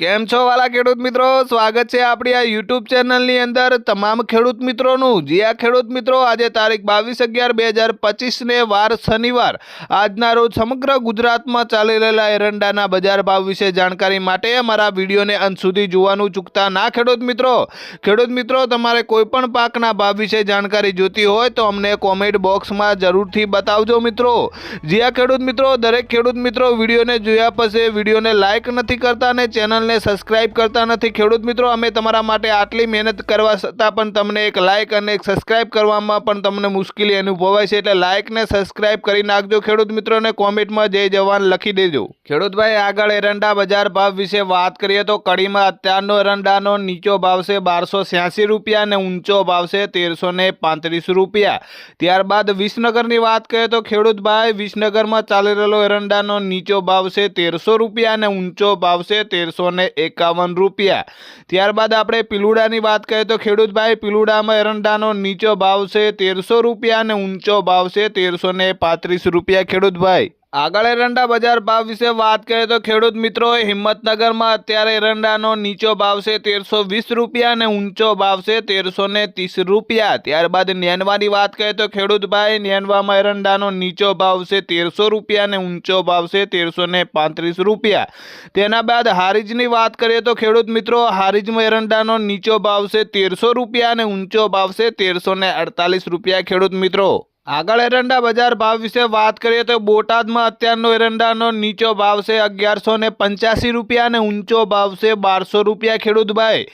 કેમ છો વાલા ખેડૂત મિત્રો? સ્વાગત છે આપણી આ યુટ્યુબ ચેનલની અંદર તમામ ખેડૂત મિત્રોનું. જે આ ખેડૂત મિત્રો, આજે તારીખ બાવીસ અગિયાર બે હજાર પચીસને વાર શનિવાર. આજના રોજ સમગ્ર ગુજરાતમાં ચાલી રહેલા એરંડાના બજાર ભાવ વિશે જાણકારી માટે અમારા વિડીયોને અંત સુધી જોવાનું ચૂકતા ના ખેડૂત મિત્રો. ખેડૂત મિત્રો, તમારે કોઈપણ પાકના ભાવ વિશે જાણકારી જોતી હોય તો અમને કોમેન્ટ બોક્સમાં જરૂરથી બતાવજો મિત્રો. જે આ ખેડૂત મિત્રો, દરેક ખેડૂત મિત્રો વિડીયોને જોયા પછી વિડીયોને લાઇક નથી કરતા અને ચેનલને સબસ્ક્રાઇબ કરતા નથી ખેડૂત મિત્રો, અમે તમારા માટે આટલી મહેનત કરવા છતાં પણ તમને એક લાઇક અને એક સબસ્ક્રાઇબ કરવામાં પણ તમને મુશ્કેલી અનુભવાય છે. એટલે લાઇકને સબસ્ક્રાઇબ કરી નાખજો ખેડૂત મિત્રોને કોમેન્ટમાં જય જવાન લખી દેજો. ખેડૂતભાઈ, આગળ એરંડા બજાર ભાવ વિશે વાત કરીએ તો કડીમાં અત્યારનો એરંડાનો નીચો ભાવ છે બારસો છ્યાસી રૂપિયા અને ઊંચો ભાવ છે તેરસો ને પાંત્રીસ રૂપિયા. ત્યારબાદ વિસનગરની વાત કરીએ તો ખેડૂતભાઈ, વિસનગરમાં ચાલી રહેલો એરંડાનો નીચો ભાવ છે તેરસો રૂપિયા અને ઊંચો ભાવ છે તેરસો ને એકાવન રૂપિયા. ત્યારબાદ આપણે પિલુડાની વાત કરીએ તો ખેડૂતભાઈ, પિલુડામાં એરંડાનો નીચો ભાવ છે તેરસો રૂપિયા અને ઊંચો ભાવ છે તેરસો પાંત્રીસ રૂપિયા ખેડૂતભાઈ. આગળ એરંડા બજાર ભાવ વિશે વાત કરીએ તો ખેડૂત મિત્રો હિંમતનગરમાં અત્યારે એરંડાનો નીચો ભાવ છે તેરસો વીસ રૂપિયા અને ઊંચો ભાવ છે તેરસો ને ત્રીસ રૂપિયા. ત્યારબાદ નેનવાની વાત કરીએ તો ખેડૂતભાઈ, નેનવામાં એરંડાનો નીચો ભાવ છે તેરસો રૂપિયા અને ઊંચો ભાવ છે તેરસો ને પાંત્રીસ રૂપિયા. તેના બાદ હારીજની વાત કરીએ તો ખેડૂત મિત્રો, હારીજમાં એરંડાનો નીચો ભાવ છે તેરસો રૂપિયા અને ઊંચો ભાવ છે તેરસો અડતાલીસ રૂપિયા. ખેડૂત મિત્રો આગળ એરંડા બજાર ભાવ વિશે વાત કરીએ તો બોટાદમાં અત્યારનો એરંડાનો નીચો ભાવ છે અગિયારસો ને પંચ્યાસી રૂપિયા અને ઊંચો ભાવ છે બારસો રૂપિયા ખેડૂતભાઈ.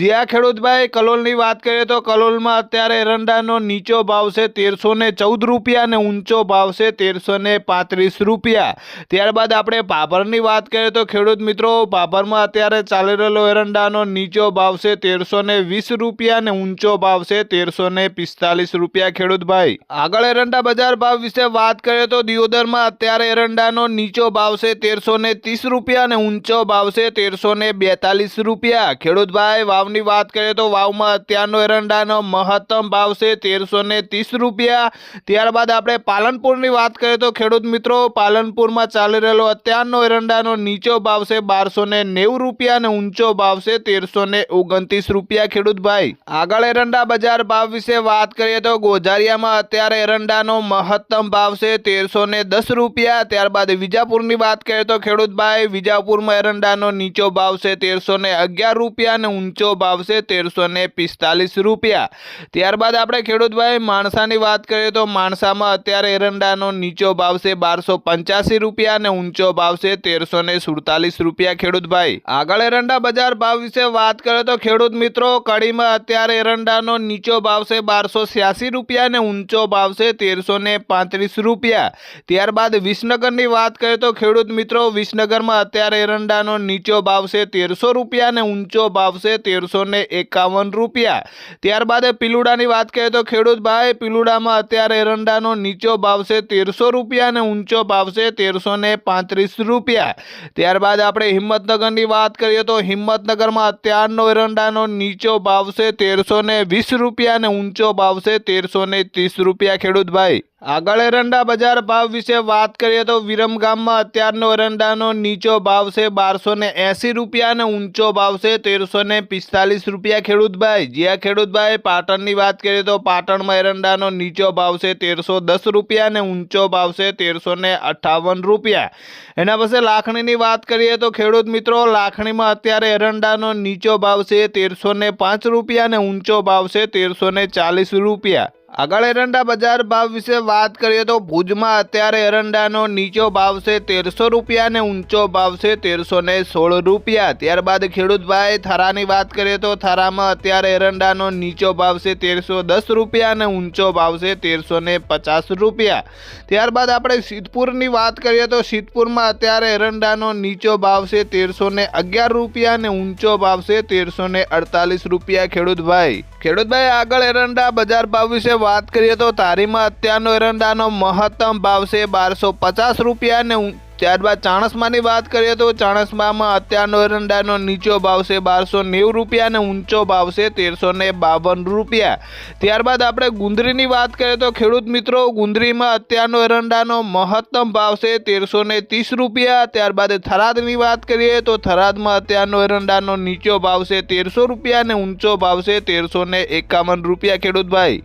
જ્યાં ખેડૂતભાઈ કલોલની વાત કરીએ તો કલોલમાં અત્યારે એરંડાનો નીચો ભાવ છે તેરસો ને ચૌદ રૂપિયા અને ઊંચો ભાવ છે તેરસો ને પાંત્રીસ રૂપિયા. ત્યારબાદ આપણે ભાભરની વાત કરીએ તો ખેડૂત મિત્રો, ભાભરમાં અત્યારે ચાલી રહેલો એરંડાનો નીચો ભાવ છે તેરસો ને વીસ રૂપિયા અને ઊંચો ભાવ છે તેરસો ને પિસ્તાલીસ રૂપિયા ખેડૂતભાઈ. આગળ આગળ એરંડા બજાર ભાવ વિશે વાત કરીએ તો દિયોદરમાં અત્યારે એરંડાનો નીચો ભાવ છે તેરસો ને ત્રીસ રૂપિયા અને ઊંચો ભાવ છે તેરસો ને બેતાલીસ રૂપિયા. ખેડૂતભાઈ, વાવની વાત કરીએ તો વાવમાં અત્યારનો એરંડાનો મહત્તમ ભાવ છે તેરસો ને ત્રીસ રૂપિયા. ત્યારબાદ આપણે પાલનપુરની વાત કરીએ તો ખેડૂત મિત્રો, પાલનપુરમાં ચાલી રહેલો અત્યારનો એરંડાનો નીચો ભાવ છે બારસો ને નેવું રૂપિયા અને ઊંચો ભાવ છે તેરસો ને ઓગણત્રીસ રૂપિયા. ખેડૂતભાઈ, આગળ એરંડા બજાર ભાવ વિશે વાત કરીએ તો ગોઝારિયામાં અત્યારે એરંડાનો મહત્તમ ભાવ છે તેરસો ને દસ રૂપિયા. ત્યારબાદ વિજાપુરની વાત કરીએ તો ખેડૂતભાઈ, વિજાપુરમાં એરંડાનો નીચો ભાવ છે તેરસો ને અગિયાર રૂપિયા અને ઊંચો ભાવ છે તેરસો ને પિસ્તાલીસ રૂપિયા. ત્યારબાદ આપણે ખેડૂતભાઈ, માણસાની વાત કરીએ તો માણસામાં અત્યારે એરંડાનો નીચો ભાવ છે બારસો પંચ્યાસી રૂપિયા અને ઊંચો ભાવ છે તેરસો ને સુડતાલીસ રૂપિયા. ખેડૂતભાઈ, આગળ એરંડા બજાર ભાવ વિશે વાત કરીએ તો ખેડૂત મિત્રો, કડીમાં અત્યારે એરંડાનો નીચો ભાવ છે બારસો છ્યાસી રૂપિયા અને ઊંચો ભાવ છે તેરસો પાંત્રીસ રૂપિયા. ત્યારબાદ વિસનગરની વાત કરીએ તો ખેડૂત મિત્રો, વિસનગરમાં અત્યારે એરંડાનો નીચો ભાવ છે તેરસો રૂપિયા અને ઊંચો ભાવ છે તેરસો એકાવન રૂપિયા. ત્યારબાદ પિલુડાની વાત કરીએ તો ખેડૂત ભાઈ, પિલુડામાં અત્યારે એરંડાનો નીચો ભાવ છે તેરસો રૂપિયા અને ઊંચો ભાવ છે તેરસો પાંત્રીસ રૂપિયા. ત્યારબાદ આપણે હિંમતનગરની વાત કરીએ તો હિંમતનગરમાં અત્યારનો એરંડાનો નીચો ભાવ છે તેરસો વીસ રૂપિયા અને ઊંચો ભાવ છે તેરસો ત્રીસ રૂપિયા. ખેડૂતભાઈ, આગળ એરંડા બજાર ભાવ વિશે વાત કરીએ તો વિરમગામમાં અત્યારનો એરંડાનો નીચો ભાવ છે બારસો ને એંસી રૂપિયા અને ઊંચો ભાવ છે તેરસો ને પિસ્તાલીસ રૂપિયા. ખેડૂતભાઈ જ્યાં ખેડૂતભાઈ, પાટણની વાત કરીએ તો પાટણમાં એરંડાનો નીચો ભાવ છે તેરસો દસ રૂપિયા અને ઊંચો ભાવ છે તેરસો ને અઠ્ઠાવન રૂપિયા. એના પછી લાખણીની વાત કરીએ તો ખેડૂત મિત્રો, લાખણીમાં અત્યારે એરંડાનો નીચો ભાવ છે તેરસો ને પાંચ રૂપિયા અને ઊંચો ભાવ છે તેરસો ને ચાલીસ રૂપિયા. આગળ એરંડા બજાર ભાવ વિશે વાત કરીએ તો ભુજમાં અત્યારે એરંડાનો નીચો ભાવ છે તેરસો રૂપિયા અને ઊંચો ભાવ છે તેરસો ને સોળ રૂપિયા. ત્યારબાદ ખેડૂતભાઈ થરાની વાત કરીએ તો થરામાં અત્યારે એરંડાનો નીચો ભાવ છે તેરસો દસ રૂપિયા અને ઊંચો ભાવ છે તેરસો ને પચાસ રૂપિયા. ત્યારબાદ આપણે સિદ્ધપુરની વાત કરીએ તો સિદ્ધપુરમાં અત્યારે એરંડાનો નીચો ભાવ છે તેરસો ને અગિયાર રૂપિયા અને ઊંચો ભાવ છે તેરસો ને અડતાલીસ રૂપિયા ખેડૂતભાઈ. ખેડૂતભાઈ, આગળ એરંડા બજાર ભાવ વિશે વાત કરીએ તો તારીમાં અત્યારનો એરંડાનો મહત્તમ ભાવ છે બારસો પચાસ રૂપિયા અને ત્યારબાદ ચાણસમાની વાત કરીએ તો ચાણસમામાં અત્યારનો એરંડાનો નીચો ભાવ છે બારસો નેવું રૂપિયા અને ઊંચો ભાવ છે તેરસો ને બાવન રૂપિયા. ત્યારબાદ આપણે ગુંદરીની વાત કરીએ તો ખેડૂત મિત્રો, ગુંદરીમાં અત્યારનો એરંડાનો મહત્તમ ભાવ છે તેરસો ને ત્રીસ રૂપિયા. ત્યારબાદ થરાદની વાત કરીએ તો થરાદમાં અત્યારનો એરંડાનો નીચો ભાવ છે તેરસો રૂપિયા અને ઊંચો ભાવ છે તેરસો ને એકાવન રૂપિયા. ખેડૂતભાઈ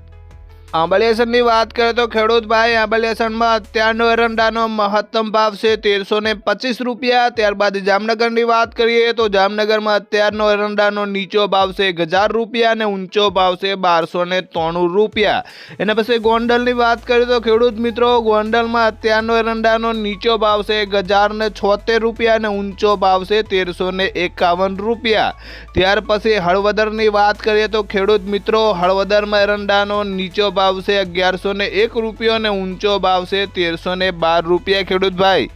આંબલિયાસણની વાત કરીએ તો ખેડૂતભાઈ આંબલિયાસણમાં અત્યારનો એરંડાનો મહત્તમ ભાવ છે તેરસો ને પચીસ રૂપિયા. ત્યારબાદ જામનગરની વાત કરીએ તો જામનગરમાં અત્યારનો એરંડાનો નીચો ભાવ છે એક હજાર રૂપિયા અને ઊંચો ભાવ છે બારસો ને ત્રાણું રૂપિયા. એના પછી ગોંડલની વાત કરીએ તો ખેડૂત મિત્રો, ગોંડલમાં અત્યારનો એરંડાનો નીચો ભાવ છે એક હજાર ને છોતેર રૂપિયા અને ઊંચો ભાવ છે તેરસો ને એકાવન રૂપિયા. ત્યાર પછી હળવદરની વાત કરીએ તો ખેડૂત મિત્રો, હળવદરમાં એરંડાનો નીચો ભાવ છે અગિયારસો ને એક રૂપિયો અને ઊંચો ભાવ છે તેરસો ને બાર રૂપિયા, ખેડૂત ભાઈ.